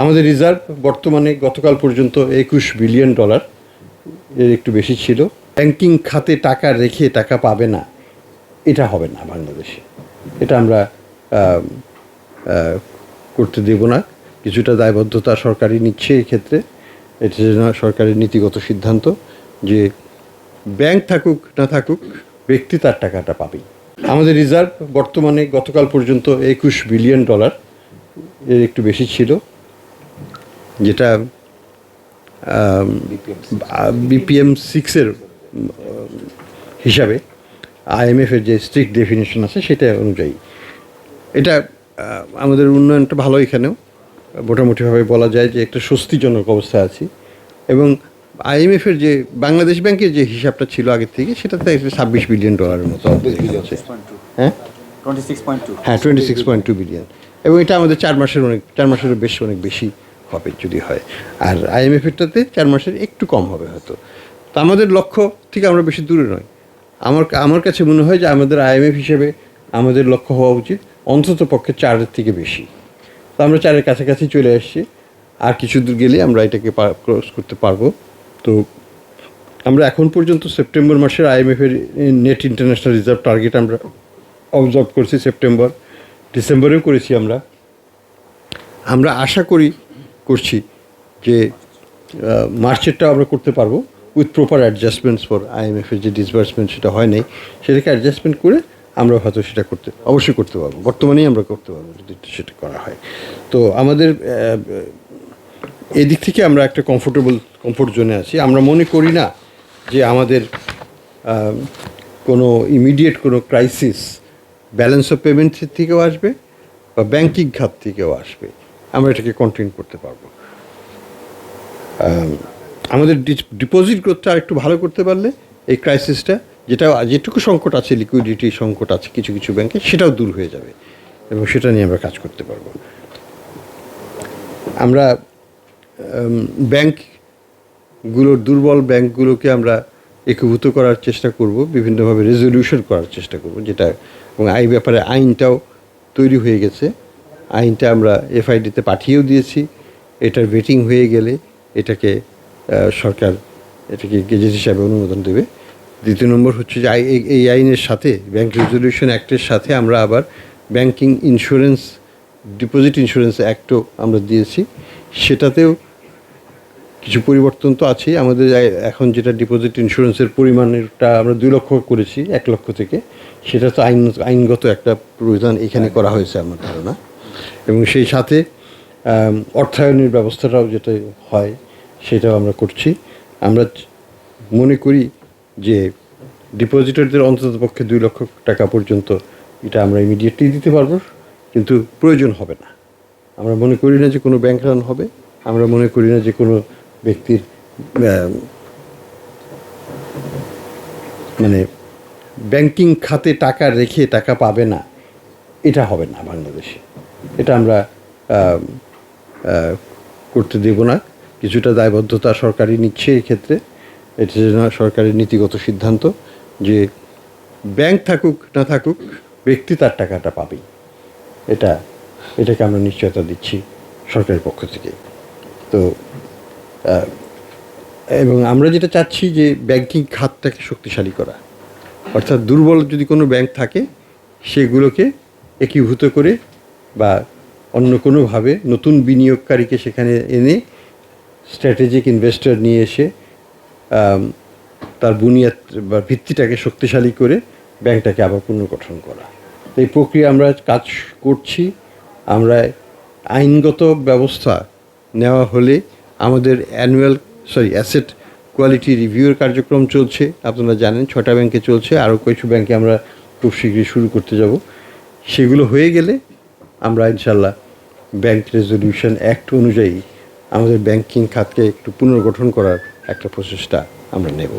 আমাদের রিজার্ভ বর্তমানে গতকাল পর্যন্ত একুশ বিলিয়ন ডলার, এর একটু বেশি ছিল। ব্যাংকিং খাতে টাকা রেখে টাকা পাবে না, এটা হবে না বাংলাদেশে। এটা আমরা করতে দেব না। কিছুটা দায়বদ্ধতা সরকারই নিচ্ছে এই ক্ষেত্রে। এটা যেন সরকারের নীতিগত সিদ্ধান্ত যে ব্যাংক থাকুক, না থাকুক, ব্যক্তি তার টাকাটা পাবেই। আমাদের রিজার্ভ বর্তমানে গতকাল পর্যন্ত একুশ বিলিয়ন ডলার, এর একটু বেশি ছিল। যেটা বিপিএম সিক্সের হিসাবে আইএমএফের যে স্ট্রিক্ট ডেফিনেশন আছে সেটা অনুযায়ী। এটা আমাদের উন্নয়নটা ভালো এখানেও। মোটামুটিভাবে বলা যায় যে একটা স্বস্তিজনক অবস্থায় আছি। এবং আইএমএফের যে বাংলাদেশ ব্যাংকের যে হিসাবটা ছিল আগের থেকে সেটাতে ছাব্বিশ বিলিয়ন ডলারের মতো হ্যাঁ টোয়েন্টি সিক্স পয়েন্ট টু হ্যাঁ? Twenty six point two billion এবং এটা আমাদের চার মাসের অনেক চার মাসেরও বেশ অনেক বেশি। হবে যদি হয়। আর আইএমএফেরটাতে চার মাসের একটু কম হবে হয়তো। তো আমাদের লক্ষ্য থেকে আমরা বেশি দূরে নয়। আমার আমার কাছে মনে হয় যে আমাদের আইএমএফ হিসেবে আমাদের লক্ষ্য হওয়া উচিত অন্তত পক্ষে চারের থেকে বেশি। তো আমরা চারের কাছাকাছি চলে আসছি। আর কিছু দূর গেলে আমরা এটাকে ক্রস করতে পারব। তো আমরা এখন পর্যন্ত সেপ্টেম্বর মাসের আইএমএফের নেট ইন্টারন্যাশনাল রিজার্ভ টার্গেট আমরা অবজার্ভ করছি সেপ্টেম্বর। ডিসেম্বরেও করেছি আমরা। আমরা আশা করি করছি যে আহ, মার্চেরটাও আমরা করতে পারব উইথ প্রপার অ্যাডজাস্টমেন্টস ফর আইএমএফের যে ডিসবার্সমেন্ট সেটা হয় নাই সেটাকে অ্যাডজাস্টমেন্ট করে আমরা হয়তো সেটা করতে অবশ্যই করতে পারব। বর্তমানেই আমরা করতে পারব যদি সেটা করা হয়। তো আমাদের এদিক থেকে আমরা একটা কমফোর্টেবল কমফোর্ট জোনে আছি। আমরা মনে করি না যে আমাদের কোনো ইমিডিয়েট কোনো ক্রাইসিস ব্যালেন্স অফ পেমেন্টের থেকেও আসবে বা ব্যাংকিং খাত থেকেও আসবে। আমরা এটাকে কন্টিনিউ করতে পারব। আম, আমাদের ডিপোজিট গ্রোথটা একটু ভালো করতে পারলে এই ক্রাইসিসটা যেটা যেটুকু সংকট আছে লিকুইডিটি সংকট আছে কিছু কিছু ব্যাংকে সেটাও দূর হয়ে যাবে এবং সেটা নিয়ে আমরা কাজ করতে পারব। আমরা ব্যাংকগুলোর দুর্বল ব্যাংকগুলোকে আমরা একীভূত করার চেষ্টা করব বিভিন্নভাবে রেজলিউশন করার চেষ্টা করব যেটা এবং এই ব্যাপারে আইনটাও তৈরি হয়ে গেছে। আইনটা আমরা এফআইডিতে পাঠিয়েও দিয়েছি। এটার ভেটিং হয়ে গেলে এটাকে সরকার এটাকে গেজেট হিসাবে অনুমোদন দেবে। দ্বিতীয় নম্বর হচ্ছে যে এই আইনের সাথে ব্যাংক রেজলিউশন অ্যাক্টের সাথে আমরা আবার ব্যাংকিং ইন্স্যুরেন্স ডিপোজিট ইন্স্যুরেন্স অ্যাক্টও আমরা দিয়েছি। সেটাতেও কিছু পরিবর্তন তো আছেই। আমাদের এখন যেটা ডিপোজিট ইন্স্যুরেন্সের পরিমাণটা আমরা দুই লক্ষ করেছি, এক লক্ষ থেকে। সেটা তো আইন, আইনগত একটা প্রয়োজন এখানে করা হয়েছে, আমার ধারণা। এবং সেই সাথে অর্থায়নের ব্যবস্থাটাও যেটা হয়, সেটাও আমরা করছি। আমরা মনে করি যে ডিপোজিটরদের অন্তত পক্ষে দুই লক্ষ টাকা পর্যন্ত এটা আমরা ইমিডিয়েটলি দিতে পারব, কিন্তু প্রয়োজন হবে না। আমরা মনে করি না যে কোনো ব্যাংক রান হবে, আমরা মনে করি না যে কোনো ব্যক্তির মানে ব্যাংকিং খাতে টাকা রেখে টাকা পাবে না, এটা হবে না বাংলাদেশে। এটা আমরা করতে দেব না। কিছুটা দায়বদ্ধতা সরকারই নিচ্ছে ক্ষেত্রে। এটা সরকারের নীতিগত সিদ্ধান্ত যে ব্যাংক থাকুক, না থাকুক, ব্যক্তি তার টাকাটা পাবেই। এটা, এটাকে আমরা নিশ্চয়তা দিচ্ছি সরকারের পক্ষ থেকে। তো এবং আমরা যেটা চাচ্ছি যে ব্যাংকিং খাতটাকে শক্তিশালী করা। অর্থাৎ দুর্বল যদি কোনো ব্যাংক থাকে, সেগুলোকে একীভূত করে বা অন্য কোনোভাবে নতুন বিনিয়োগকারীকে সেখানে এনে স্ট্র্যাটেজিক ইনভেস্টর নিয়ে এসে তার বুনিয়াদ বা ভিত্তিটাকে শক্তিশালী করে ব্যাংকটাকে আবার পুনর্গঠন করা। এই প্রক্রিয়া আমরা কাজ করছি। আমরা আইনগত ব্যবস্থা নেওয়া হলে আমাদের অ্যানুয়াল সরি অ্যাসেট কোয়ালিটি রিভিউয়ের কার্যক্রম চলছে। আপনারা জানেন ছটা ব্যাংকে চলছে। আরও কিছু ব্যাংকে আমরা খুব শীঘ্রই শুরু করতে যাব। সেগুলো হয়ে গেলে আমরা ইনশাল্লাহ ব্যাংক রেজলিউশন অ্যাক্ট অনুযায়ী আমাদের ব্যাংকিং খাতকে একটু পুনর্গঠন করার একটা প্রচেষ্টা আমরা নেব।